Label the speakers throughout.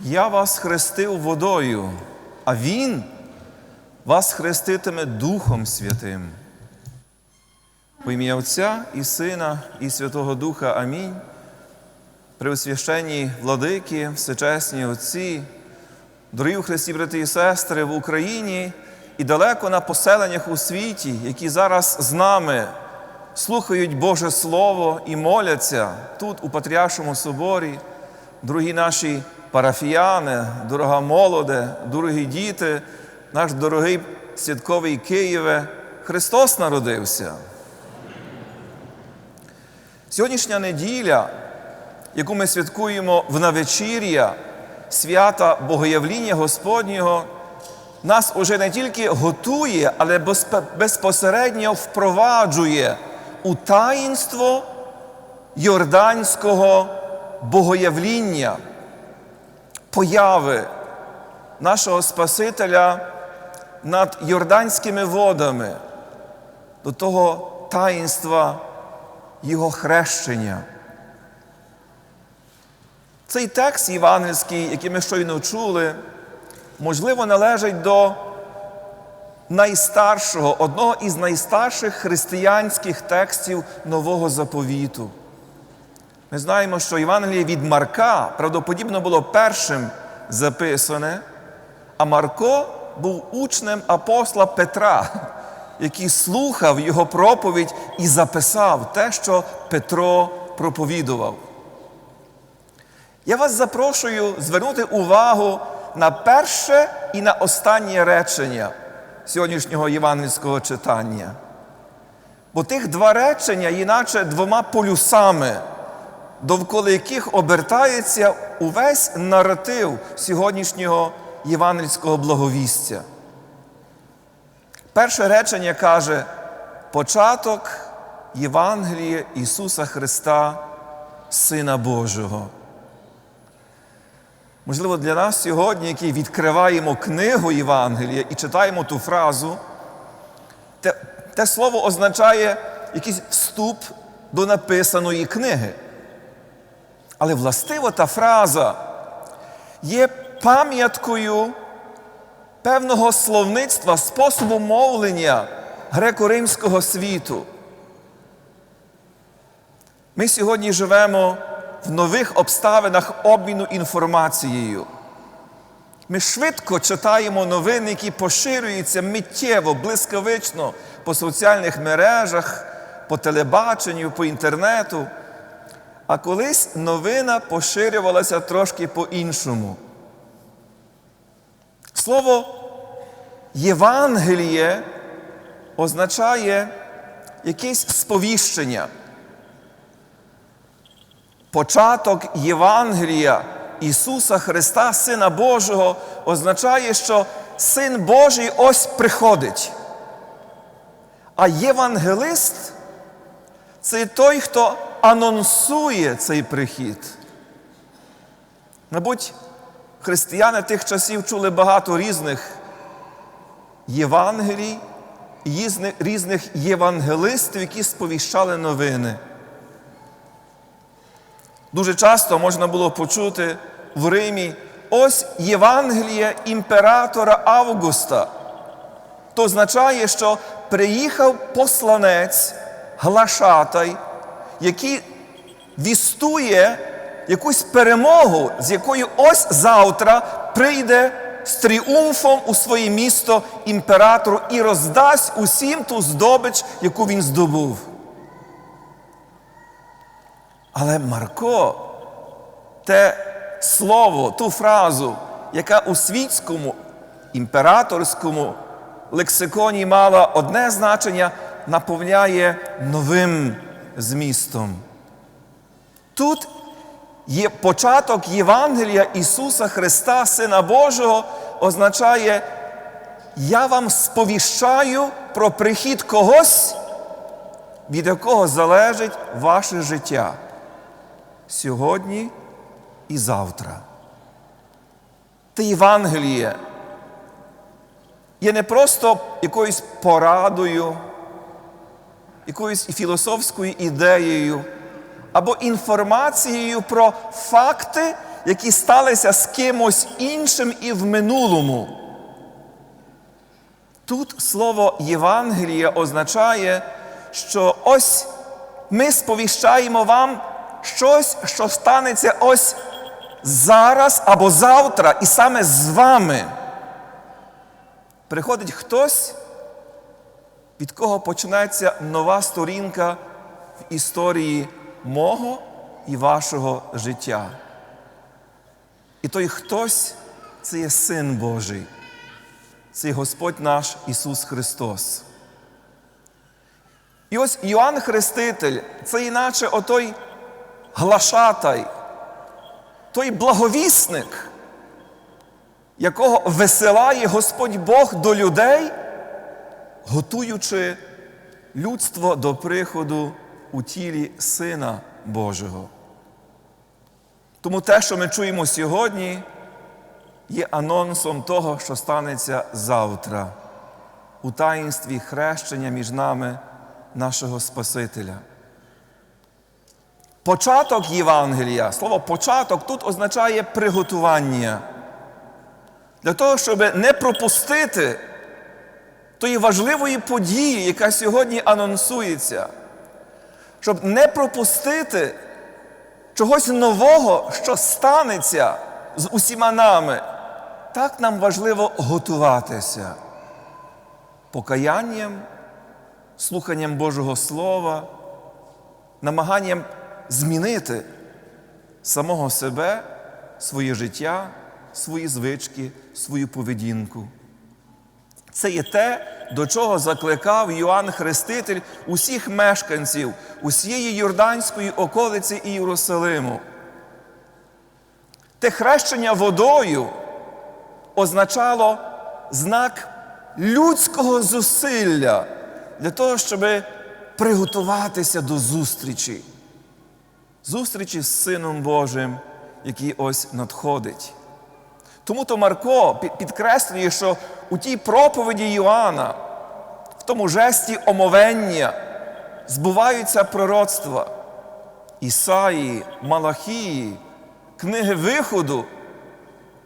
Speaker 1: Я вас хрестив водою, а Він вас хреститиме Духом Святим. По ім'я Отця і Сина, і Святого Духа Амінь. Преосвященні владики, всечесні Отці, дорогі у Христі, брати і сестри в Україні і далеко на поселеннях у світі, які зараз з нами слухають Боже Слово і моляться тут, у Патріаршому соборі, дорогі наші парафіяни, дорога молоде, дорогі діти, наш дорогий святковий Києве, Христос народився. Сьогоднішня неділя, яку ми святкуємо в навечір'я, свята Богоявління Господнього, нас уже не тільки готує, але безпосередньо впроваджує у таїнство Йорданського богоявління, появи нашого Спасителя над Йорданськими водами, до того таїнства Його хрещення. Цей текст євангельський, який ми щойно чули, можливо, належить до найстаршого, одного із найстарших християнських текстів Нового заповіту. Ми знаємо, що Євангеліє від Марка правдоподібно було першим записане, а Марко був учнем апостола Петра, який слухав його проповідь і записав те, що Петро проповідував. Я вас запрошую звернути увагу на перше і на останнє речення сьогоднішнього євангельського читання. Бо тих два речення є наче двома полюсами, довкола яких обертається увесь наратив сьогоднішнього євангельського благовістя. Перше речення каже початок Євангелія Ісуса Христа, Сина Божого. Можливо, для нас сьогодні, які відкриваємо книгу Євангелія і читаємо ту фразу, те, те слово означає якийсь вступ до написаної книги. Але властиво та фраза є пам'яткою певного словництва, способу мовлення греко-римського світу. Ми сьогодні живемо в нових обставинах обміну інформацією. Ми швидко читаємо новини, які поширюються миттєво, блискавично по соціальних мережах, по телебаченню, по інтернету. А колись новина поширювалася трошки по-іншому. Слово Євангеліє означає якесь сповіщення. Початок Євангелія Ісуса Христа, Сина Божого, означає, що Син Божий ось приходить. А євангелист це той, хто анонсує цей прихід. Мабуть, християни тих часів чули багато різних Євангелій, різних євангелистів, які сповіщали новини. Дуже часто можна було почути в Римі ось Євангелія імператора Августа. То означає, що приїхав посланець Глашатай, який вістує якусь перемогу, з якою ось завтра прийде з тріумфом у своє місто імператору і роздасть усім ту здобич, яку він здобув. Але Марко, те слово, ту фразу, яка у світському імператорському лексиконі мала одне значення, наповняє новим змістом. Тут є початок Євангелія Ісуса Христа, Сина Божого, означає, я вам сповіщаю про прихід когось, від якого залежить ваше життя сьогодні і завтра. Те Євангеліє є не просто якоюсь порадою, якоюсь філософською ідеєю або інформацією про факти, які сталися з кимось іншим і в минулому. Тут слово Євангелія означає, що ось ми сповіщаємо вам щось, що станеться ось зараз або завтра, і саме з вами. Приходить хтось, від кого почнеться нова сторінка в історії мого і вашого життя. І той хтось це є Син Божий, це є Господь наш Ісус Христос. І ось Йоанн Хреститель це іначе отой глашатай, той благовісник, якого висилає Господь Бог до людей, готуючи людство до приходу у тілі Сина Божого. Тому те, що ми чуємо сьогодні, є анонсом того, що станеться завтра, у таїнстві хрещення між нами нашого Спасителя. Початок Євангелія, слово початок тут означає приготування. Для того, щоб не пропустити тої важливої події, яка сьогодні анонсується, щоб не пропустити чогось нового, що станеться з усіма нами, так нам важливо готуватися покаянням, слуханням Божого Слова, намаганням змінити самого себе, своє життя, свої звички, свою поведінку. Це є те, до чого закликав Йоанн Хреститель усіх мешканців усієї Йорданської околиці Єрусалиму. Те хрещення водою означало знак людського зусилля для того, щоб приготуватися до зустрічі, зустрічі з Сином Божим, який ось надходить. Тому то Марко підкреслює, що у тій проповіді Йоанна, в тому жесті омовення, збуваються пророцтва Ісаї, Малахії, книги Виходу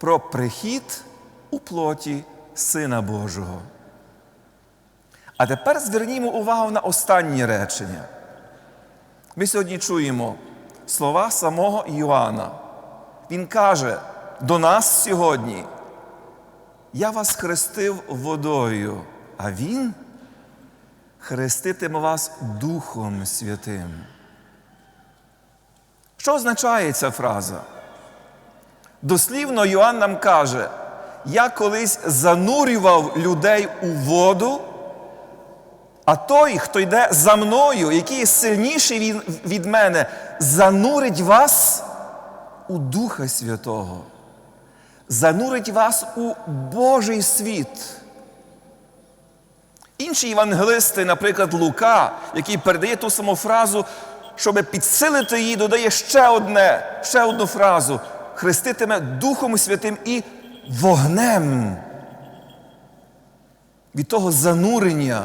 Speaker 1: про прихід у плоті Сина Божого. А тепер звернімо увагу на останнє речення. Ми сьогодні чуємо слова самого Йоанна. Він каже до нас сьогодні, я вас хрестив водою, а Він хреститиме вас Духом Святим. Що означає ця фраза? Дослівно Йоанн нам каже, я колись занурював людей у воду, а той, хто йде за мною, який сильніший від, мене, занурить вас у Духа Святого, занурить вас у Божий світ. Інші євангелисти, наприклад, Лука, який передає ту саму фразу, щоб підсилити її, додає ще одне, ще одну фразу хреститиме Духом Святим і вогнем. Від того занурення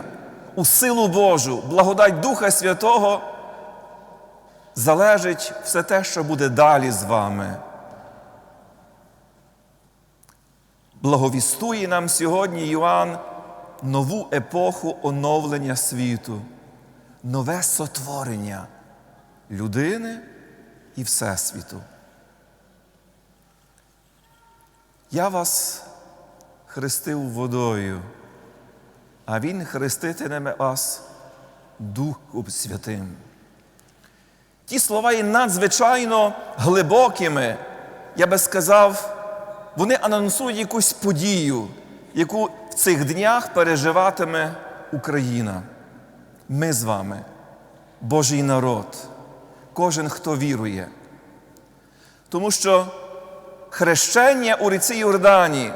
Speaker 1: у силу Божу, благодать Духа Святого, залежить все те, що буде далі з вами. Благовістує нам сьогодні Йоанн нову епоху оновлення світу, нове сотворення людини і Всесвіту. Я вас хрестив водою, а Він хреститиме вас Духом Святим. Ті слова є надзвичайно глибокими, я би сказав, вони анонсують якусь подію, яку в цих днях переживатиме Україна. Ми з вами, Божий народ, кожен, хто вірує. Тому що хрещення у ріці Йордані,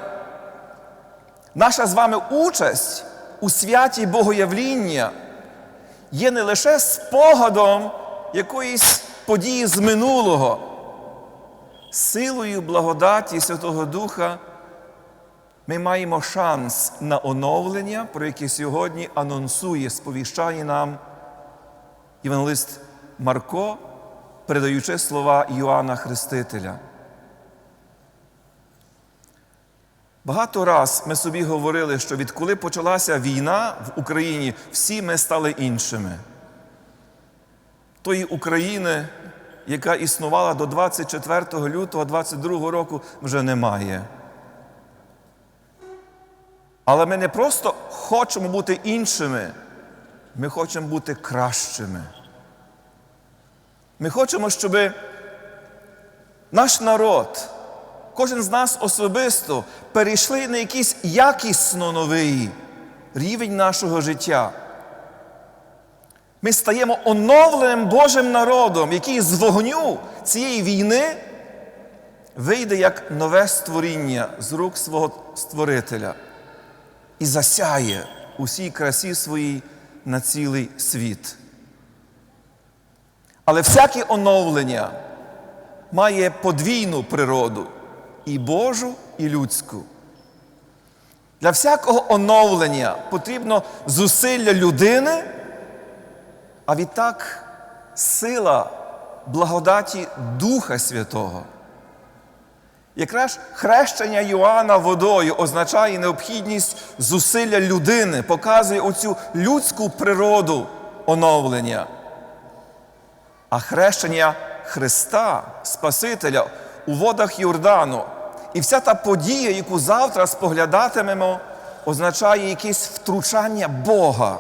Speaker 1: наша з вами участь у святі Богоявління є не лише спогадом якоїсь події з минулого, силою благодаті Святого Духа. Ми маємо шанс на оновлення, про яке сьогодні анонсує, сповіщає нам євангелист Марко, передаючи слова Йоанна Хрестителя. Багато раз ми собі говорили, що відколи почалася війна в Україні, всі ми стали іншими. Тої України, яка існувала до 24 лютого 22 року, вже немає. Але ми не просто хочемо бути іншими, ми хочемо бути кращими. Ми хочемо, щоб наш народ, кожен з нас особисто перейшли на якийсь якісно новий рівень нашого життя. Ми стаємо оновленим Божим народом, який з вогню цієї війни вийде як нове створіння з рук свого Створителя і засяє усій красі своїй на цілий світ. Але всяке оновлення має подвійну природу і Божу, і людську. Для всякого оновлення потрібно зусилля людини, а відтак сила благодаті Духа Святого. Якраз хрещення Йоанна водою означає необхідність зусилля людини, показує оцю людську природу оновлення. А хрещення Христа, Спасителя у водах Йордану і вся та подія, яку завтра споглядатимемо, означає якесь втручання Бога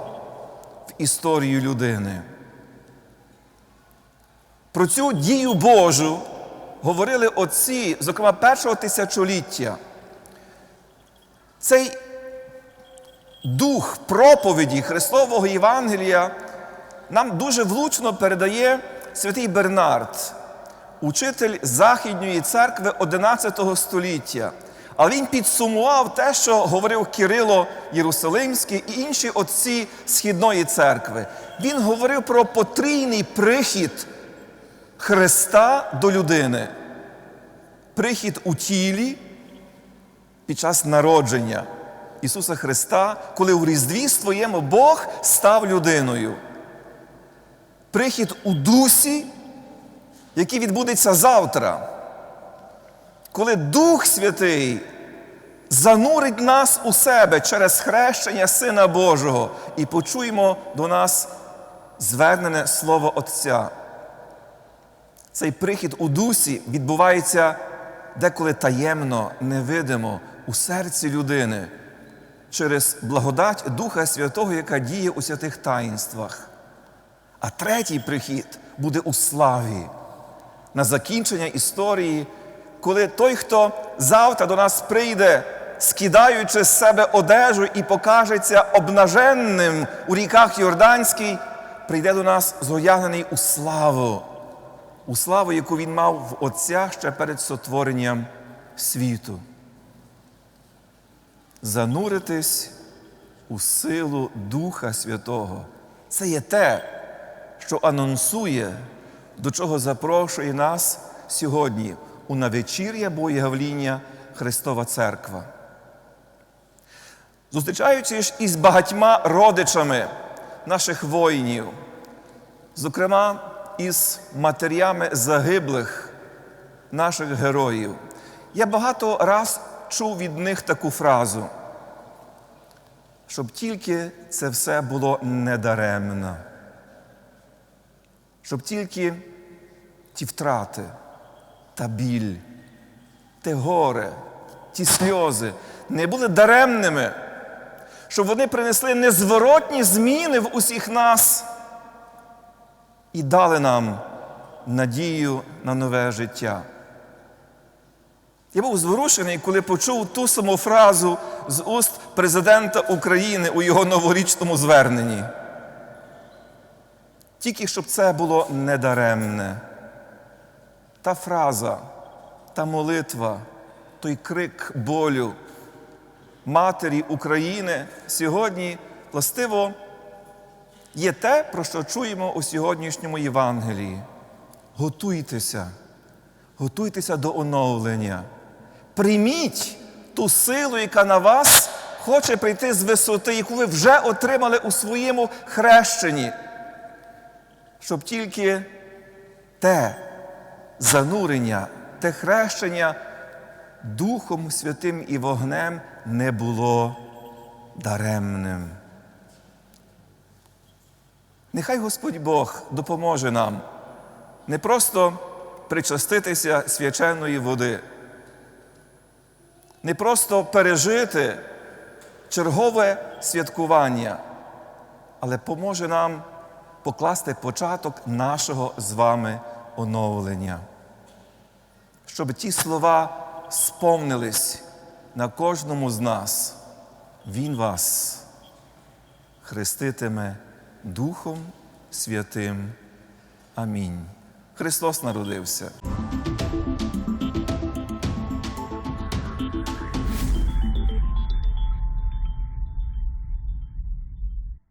Speaker 1: історію людини. Про цю дію Божу говорили отці, зокрема першого тисячоліття. Цей дух проповіді Христового Євангелія нам дуже влучно передає святий Бернард, учитель Західньої церкви XI століття. Але він підсумував те, що говорив Кирило Єрусалимський і інші отці Східної церкви. Він говорив про потрійний прихід Христа до людини. Прихід у тілі під час народження Ісуса Христа, коли у Різдві своєму Бог став людиною. Прихід у дусі, який відбудеться завтра, коли Дух Святий занурить нас у себе через хрещення Сина Божого і почуємо до нас звернене Слово Отця. Цей прихід у дусі відбувається деколи таємно, невидимо у серці людини через благодать Духа Святого, яка діє у святих таїнствах. А третій прихід буде у славі на закінчення історії, коли той, хто завтра до нас прийде, скидаючи з себе одежу і покажеться обнаженним у ріках Йорданській, прийде до нас зоягнений у славу, у славу, яку він мав в Отця ще перед сотворенням світу. Зануритись у силу Духа Святого. Це є те, що анонсує, до чого запрошує нас сьогодні у навечір'я Богоявління Христова Церква. Зустрічаючись із багатьма родичами наших воїнів, зокрема із матерями загиблих наших героїв, я багато раз чув від них таку фразу, щоб тільки це все було недаремно щоб тільки ті втрати та біль, те горе, ті сльози не були даремними, щоб вони принесли незворотні зміни в усіх нас і дали нам надію на нове життя. Я був зворушений, коли почув ту саму фразу з уст президента України у його новорічному зверненні. Тільки щоб це було недаремне. Та фраза, та молитва, той крик болю Матері України сьогодні властиво є те, про що чуємо у сьогоднішньому Євангелії. Готуйтеся, готуйтеся до оновлення. Прийміть ту силу, яка на вас хоче прийти з висоти, яку ви вже отримали у своєму хрещенні щоб тільки те занурення, те хрещення Духом Святим і вогнем не було даремним. Нехай Господь Бог допоможе нам не просто причаститися свяченої води, не просто пережити чергове святкування, але поможе нам покласти початок нашого з вами оновлення, щоб ті слова сповнились на кожному з нас. Він вас хреститиме Духом Святим. Амінь. Христос народився.